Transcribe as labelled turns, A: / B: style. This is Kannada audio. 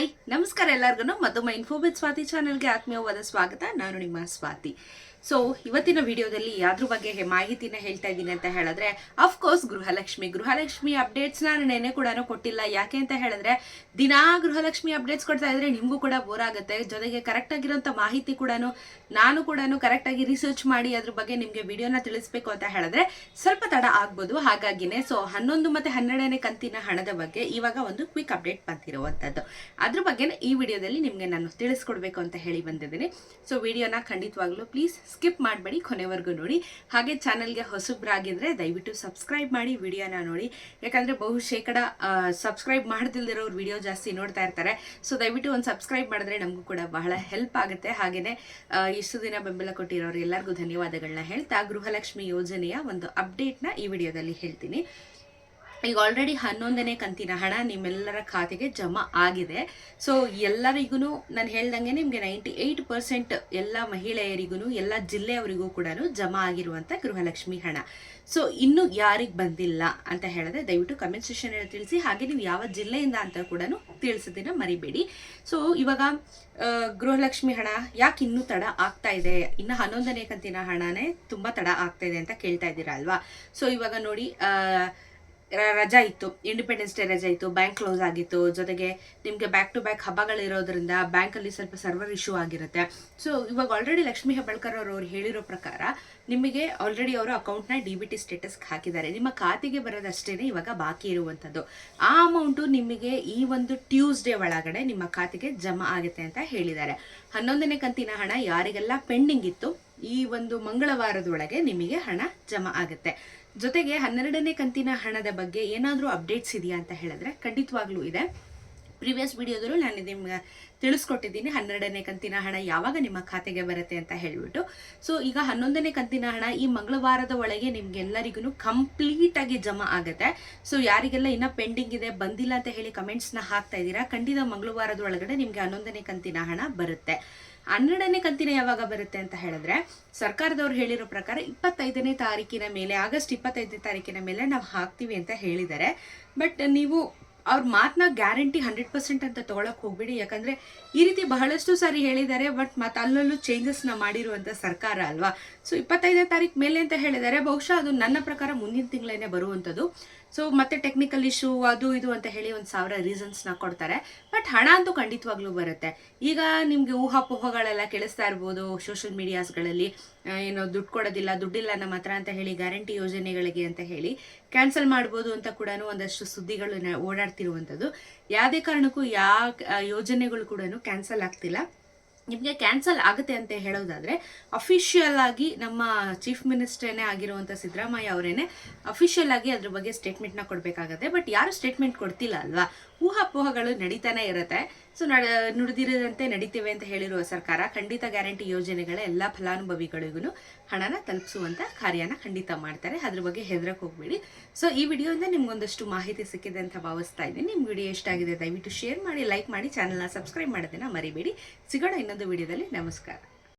A: ಹಾಯ್. ನಮಸ್ಕಾರ ಎಲ್ಲರಿಗೂ ಮತ್ತೊಮ್ಮೆ ಇನ್ಫೋಬಿತ್ ಸ್ವಾತಿ ಚಾನೆಲ್ಗೆ ಆತ್ಮೀಯವಾದ ಸ್ವಾಗತ. ನಾನು ನಿಮ್ಮ ಸ್ವಾತಿ ಸೊ ಇವತ್ತಿನ ವಿಡಿಯೋದಲ್ಲಿ ಯಾವ್ದ್ರ ಬಗ್ಗೆ ಮಾಹಿತಿನ ಹೇಳ್ತಾ ಇದ್ದೀನಿ ಅಂತ ಹೇಳಿದ್ರೆ ಅಫ್ಕೋರ್ಸ್ ಗೃಹಲಕ್ಷ್ಮಿ. ಗೃಹಲಕ್ಷ್ಮಿ ಅಪ್ಡೇಟ್ಸ್ ನಾನು ನೆನೆ ಕೂಡ ಕೊಟ್ಟಿಲ್ಲ. ಯಾಕೆ ಅಂತ ಹೇಳಿದ್ರೆ, ದಿನಾ ಗೃಹಲಕ್ಷ್ಮಿ ಅಪ್ಡೇಟ್ಸ್ ಕೊಡ್ತಾ ಇದ್ರೆ ನಿಮಗೂ ಕೂಡ ಬೋರ್ ಆಗುತ್ತೆ. ಜೊತೆಗೆ ಕರೆಕ್ಟ್ ಆಗಿರೋಂಥ ಮಾಹಿತಿ ಕೂಡ ನಾನು ಕೂಡ ಕರೆಕ್ಟ್ ಆಗಿ ರಿಸರ್ಚ್ ಮಾಡಿ ಅದ್ರ ಬಗ್ಗೆ ನಿಮಗೆ ವಿಡಿಯೋನ ತಿಳಿಸ್ಬೇಕು ಅಂತ ಹೇಳಿದ್ರೆ ಸ್ವಲ್ಪ ತಡ ಆಗ್ಬೋದು. ಹಾಗಾಗಿನೇ ಸೊ ಹನ್ನೊಂದು ಮತ್ತೆ ಹನ್ನೆರಡನೇ ಕಂತಿನ ಹಣದ ಬಗ್ಗೆ ಇವಾಗ ಒಂದು ಕ್ವಿಕ್ ಅಪ್ಡೇಟ್ ಬಂದಿರುವಂಥದ್ದು. ಅದ್ರ ಬಗ್ಗೆ ಈ ವಿಡಿಯೋದಲ್ಲಿ ನಿಮಗೆ ನಾನು ತಿಳಿಸ್ಕೊಡ್ಬೇಕು ಅಂತ ಹೇಳಿ ಬಂದಿದ್ದೀನಿ. ಸೊ ವಿಡಿಯೋನ ಖಂಡಿತವಾಗ್ಲೂ ಪ್ಲೀಸ್ ಸ್ಕಿಪ್ ಮಾಡಬೇಡಿ ಕೊನೆವರೆಗೂ ನೋಡಿ. ಹಾಗೆ ಚಾನಲ್ಗೆ ಹೊಸಬ್ರಾಗಿದ್ರೆ ದಯವಿಟ್ಟು ಸಬ್ಸ್ಕ್ರೈಬ್ ಮಾಡಿ ವಿಡಿಯೋನ ನೋಡಿ. ಯಾಕಂದರೆ ಬಹು ಶೇಕಡ ಸಬ್ಸ್ಕ್ರೈಬ್ ಮಾಡ್ತಿಲ್ದಿರೋರು ವಿಡಿಯೋ ಜಾಸ್ತಿ ನೋಡ್ತಾ ಇರ್ತಾರೆ. ಸೊ ದಯವಿಟ್ಟು ಒಂದು ಸಬ್ಸ್ಕ್ರೈಬ್ ಮಾಡಿದ್ರೆ ನಮಗೂ ಕೂಡ ಬಹಳ ಹೆಲ್ಪ್ ಆಗುತ್ತೆ. ಹಾಗೆಯೇ ಇಷ್ಟು ದಿನ ಬೆಂಬಲ ಕೊಟ್ಟಿರೋರು ಎಲ್ಲರಿಗೂ ಧನ್ಯವಾದಗಳನ್ನ ಹೇಳ್ತಾ, ಗೃಹಲಕ್ಷ್ಮಿ ಯೋಜನೆಯ ಒಂದು ಅಪ್ಡೇಟ್ನ ಈ ವಿಡಿಯೋದಲ್ಲಿ ಹೇಳ್ತೀನಿ. ಈಗ ಆಲ್ರೆಡಿ ಹನ್ನೊಂದನೇ ಕಂತಿನ ಹಣ ನಿಮ್ಮೆಲ್ಲರ ಖಾತೆಗೆ ಜಮಾ ಆಗಿದೆ. ಸೊ ಎಲ್ಲರಿಗೂ ನಾನು ಹೇಳ್ದಂಗೆ ನಿಮಗೆ ನೈಂಟಿ ಏಯ್ಟ್ ಪರ್ಸೆಂಟ್ ಎಲ್ಲ ಮಹಿಳೆಯರಿಗೂ ಎಲ್ಲ ಜಿಲ್ಲೆಯವರಿಗೂ ಕೂಡ ಜಮಾ ಆಗಿರುವಂಥ ಗೃಹಲಕ್ಷ್ಮಿ ಹಣ. ಸೊ ಇನ್ನು ಯಾರಿಗೆ ಬಂದಿಲ್ಲ ಅಂತ ಹೇಳಿದ್ರೆ ದಯವಿಟ್ಟು ಕಮೆಂಟ್ ಸೆಕ್ಷನ್ ತಿಳಿಸಿ, ಹಾಗೆ ನೀವು ಯಾವ ಜಿಲ್ಲೆಯಿಂದ ಅಂತ ಕೂಡ ತಿಳಿಸೋದನ್ನ ಮರಿಬೇಡಿ. ಸೊ ಇವಾಗ ಗೃಹಲಕ್ಷ್ಮಿ ಹಣ ಯಾಕೆ ಇನ್ನೂ ತಡ ಆಗ್ತಾ ಇದೆ? ಇನ್ನು ಹನ್ನೊಂದನೇ ಕಂತಿನ ಹಣನೇ ತುಂಬ ತಡ ಆಗ್ತಾ ಇದೆ ಅಂತ ಕೇಳ್ತಾ ಇದ್ದೀರಾ ಅಲ್ವಾ? ಸೊ ಇವಾಗ ನೋಡಿ ರಜಾ ಇತ್ತು ಇಂಡಿಪೆಂಡೆನ್ಸ್ ಡೇ ರಜಾ ಇತ್ತು ಬ್ಯಾಂಕ್ ಕ್ಲೋಸ್ ಆಗಿತ್ತು, ಜೊತೆಗೆ ನಿಮಗೆ ಬ್ಯಾಕ್ ಟು ಬ್ಯಾಕ್ ಹಬ್ಬಗಳಿರೋದ್ರಿಂದ ಬ್ಯಾಂಕಲ್ಲಿ ಸ್ವಲ್ಪ ಸರ್ವರ್ ಇಶ್ಯೂ ಆಗಿರುತ್ತೆ. ಸೊ ಇವಾಗ ಆಲ್ರೆಡಿ ಲಕ್ಷ್ಮೀ ಹೆಬ್ಬಳ್ಕರ್ ಅವರು, ಅವ್ರು ಹೇಳಿರೋ ಪ್ರಕಾರ ನಿಮಗೆ ಆಲ್ರೆಡಿ ಅವರು ಅಕೌಂಟ್ನ ಡಿ ಬಿ ಟಿ ಸ್ಟೇಟಸ್ಗೆ ಹಾಕಿದ್ದಾರೆ. ನಿಮ್ಮ ಖಾತೆಗೆ ಬರೋದಷ್ಟೇ ಇವಾಗ ಬಾಕಿ ಇರುವಂಥದ್ದು ಆ ಅಮೌಂಟು ನಿಮಗೆ ಈ ಒಂದು ಟ್ಯೂಸ್ಡೇ ಒಳಗಡೆ ನಿಮ್ಮ ಖಾತೆಗೆ ಜಮಾ ಆಗುತ್ತೆ ಅಂತ ಹೇಳಿದ್ದಾರೆ. ಹನ್ನೊಂದನೇ ಕಂತಿನ ಹಣ ಯಾರಿಗೆಲ್ಲ ಪೆಂಡಿಂಗ್ ಇತ್ತು? ಈ ಒಂದು ಮಂಗಳವಾರದೊಳಗೆ ನಿಮಗೆ ಹಣ ಜಮಾ ಆಗುತ್ತೆ. ಜೊತೆಗೆ ಹನ್ನೆರಡನೇ ಕಂತಿನ ಹಣದ ಬಗ್ಗೆ ಏನಾದರೂ ಅಪ್ಡೇಟ್ಸ್ ಇದೆಯಾ ಅಂತ ಹೇಳಿದ್ರೆ ಖಂಡಿತವಾಗ್ಲೂ ಇದೆ. ಪ್ರಿವಿಯಸ್ ವಿಡಿಯೋದಲ್ಲೂ ನಾನು ನಿಮ್ಗೆ ತಿಳಿಸ್ಕೊಟ್ಟಿದ್ದೀನಿ. ಹನ್ನೆರಡನೇ ಕಂತಿನ ಹಣ ಯಾವಾಗ ನಿಮ್ಮ ಖಾತೆಗೆ ಬರುತ್ತೆ ಅಂತ ಹೇಳಿಬಿಟ್ಟು. ಸೊ ಈಗ ಹನ್ನೊಂದನೇ ಕಂತಿನ ಹಣ ಈ ಮಂಗಳವಾರದ ಒಳಗೆ ನಿಮ್ಗೆಲ್ಲರಿಗೂ ಕಂಪ್ಲೀಟ್ ಆಗಿ ಜಮಾ ಆಗುತ್ತೆ. ಸೊ ಯಾರಿಗೆಲ್ಲ ಇನ್ನ ಪೆಂಡಿಂಗ್ ಇದೆ, ಬಂದಿಲ್ಲ ಅಂತ ಹೇಳಿ ಕಮೆಂಟ್ಸ್ನ ಹಾಕ್ತಾ ಇದ್ದೀರಾ, ಖಂಡಿತ ಮಂಗಳವಾರದ ಒಳಗಡೆ ನಿಮಗೆ ಹನ್ನೊಂದನೇ ಕಂತಿನ ಹಣ ಬರುತ್ತೆ. ಹನ್ನೆರಡನೇ ಕಂತಿನ ಯಾವಾಗ ಬರುತ್ತೆ ಅಂತ ಹೇಳಿದ್ರೆ, ಸರ್ಕಾರದವ್ರು ಹೇಳಿರೋ ಪ್ರಕಾರ ಇಪ್ಪತ್ತೈದನೇ ತಾರೀಕಿನ ಮೇಲೆ, ಆಗಸ್ಟ್ ಇಪ್ಪತ್ತೈದನೇ ತಾರೀಕಿನ ಮೇಲೆ ನಾವು ಹಾಕ್ತೀವಿ ಅಂತ ಹೇಳಿದ್ದಾರೆ. ಬಟ್ ನೀವು ಅವ್ರ ಮಾತನ್ನ ಗ್ಯಾರಂಟಿ ಹಂಡ್ರೆಡ್ ಪರ್ಸೆಂಟ್ ಅಂತ ತಗೊಳಕ್ ಹೋಗ್ಬಿಡಿ. ಯಾಕಂದ್ರೆ ಈ ರೀತಿ ಬಹಳಷ್ಟು ಸಾರಿ ಹೇಳಿದ್ದಾರೆ ಬಟ್ ಮತ್ತೆ ಅಲ್ಲಲ್ಲೂ ಚೇಂಜಸ್ನ ಮಾಡಿರುವಂತ ಸರ್ಕಾರ ಅಲ್ವಾ? ಸೊ ಇಪ್ಪತ್ತೈದನೇ ತಾರೀಕು ಮೇಲೆ ಅಂತ ಹೇಳಿದ್ದಾರೆ. ಬಹುಶಃ ಅದು ನನ್ನ ಪ್ರಕಾರ ಮುಂದಿನ ತಿಂಗಳೇನೆ ಬರುವಂಥದ್ದು ಸೊ ಮತ್ತೆ ಟೆಕ್ನಿಕಲ್ ಇಶ್ಯೂ ಅದು ಇದು ಅಂತ ಹೇಳಿ ಒಂದು ಸಾವಿರ ರೀಸನ್ಸ್ನ ಕೊಡ್ತಾರೆ. ಬಟ್ ಹಣ ಅಂತೂ ಖಂಡಿತವಾಗ್ಲೂ ಬರುತ್ತೆ. ಈಗ ನಿಮಗೆ ಊಹಾಪೋಹಗಳೆಲ್ಲ ಕೇಳಿಸ್ತಾ ಇರ್ಬೋದು ಸೋಷಿಯಲ್ ಮೀಡಿಯಾಸ್ಗಳಲ್ಲಿ ಏನೋ ದುಡ್ಡು ಕೊಡೋದಿಲ್ಲ, ದುಡ್ಡಿಲ್ಲ ನಮ್ಮ ಹತ್ರ ಅಂತ ಹೇಳಿ ಗ್ಯಾರಂಟಿ ಯೋಜನೆಗಳಿಗೆ ಅಂತ ಹೇಳಿ ಕ್ಯಾನ್ಸಲ್ ಮಾಡ್ಬೋದು ಅಂತ ಕೂಡ ಒಂದಷ್ಟು ಸುದ್ದಿಗಳು ಓಡಾಡ್ತಿರುವಂಥದ್ದು. ಯಾವುದೇ ಕಾರಣಕ್ಕೂ ಯಾವ ಯೋಜನೆಗಳು ಕೂಡ ಕ್ಯಾನ್ಸಲ್ ಆಗ್ತಿಲ್ಲ. ನಿಮಗೆ ಕ್ಯಾನ್ಸಲ್ ಆಗುತ್ತೆ ಅಂತ ಹೇಳೋದಾದ್ರೆ ಅಫಿಷಿಯಲ್ ಆಗಿ ನಮ್ಮ ಚೀಫ್ ಮಿನಿಸ್ಟರ್ನೇ ಆಗಿರುವಂಥ ಸಿದ್ದರಾಮಯ್ಯ ಅವರೇನೆ ಅಫಿಷಿಯಲ್ ಆಗಿ ಅದ್ರ ಬಗ್ಗೆ ಸ್ಟೇಟ್ಮೆಂಟ್ನ ಕೊಡಬೇಕಾಗತ್ತೆ. ಬಟ್ ಯಾರು ಸ್ಟೇಟ್ಮೆಂಟ್ ಕೊಡ್ತಿಲ್ಲ ಅಲ್ವಾ? ಊಹಾಪೋಹಗಳು ನಡೀತಾನೆ ಇರುತ್ತೆ. ಸೊ ನಡ, ನುಡಿದಿರದಂತೆ ನಡೀತೇವೆ ಅಂತ ಹೇಳಿರುವ ಸರ್ಕಾರ ಖಂಡಿತ ಗ್ಯಾರಂಟಿ ಯೋಜನೆಗಳ ಎಲ್ಲ ಫಲಾನುಭವಿಗಳಿಗೂ ಹಣನ ತಲುಪಿಸುವಂತ ಕಾರ್ಯನ ಖಂಡಿತ ಮಾಡ್ತಾರೆ. ಅದ್ರ ಬಗ್ಗೆ ಹೆದರಕ್ಕೆ ಹೋಗ್ಬೇಡಿ. ಸೊ ಈ ವಿಡಿಯೋಯಿಂದ ನಿಮ್ಗೊಂದಷ್ಟು ಮಾಹಿತಿ ಸಿಕ್ಕಿದೆ ಅಂತ ಭಾವಿಸ್ತಾ ಇದ್ದೀನಿ. ನಿಮ್ಮ ವಿಡಿಯೋ ಎಷ್ಟಾಗಿದೆ ದಯವಿಟ್ಟು ಶೇರ್ ಮಾಡಿ ಲೈಕ್ ಮಾಡಿ ಚಾನಲ್ನ ಸಬ್ಸ್ಕ್ರೈಬ್ ಮಾಡೋದನ್ನ ಮರಿಬೇಡಿ. ಸಿಗೋಣ ಇನ್ನೊಂದು ವಿಡಿಯೋದಲ್ಲಿ ನಮಸ್ಕಾರ.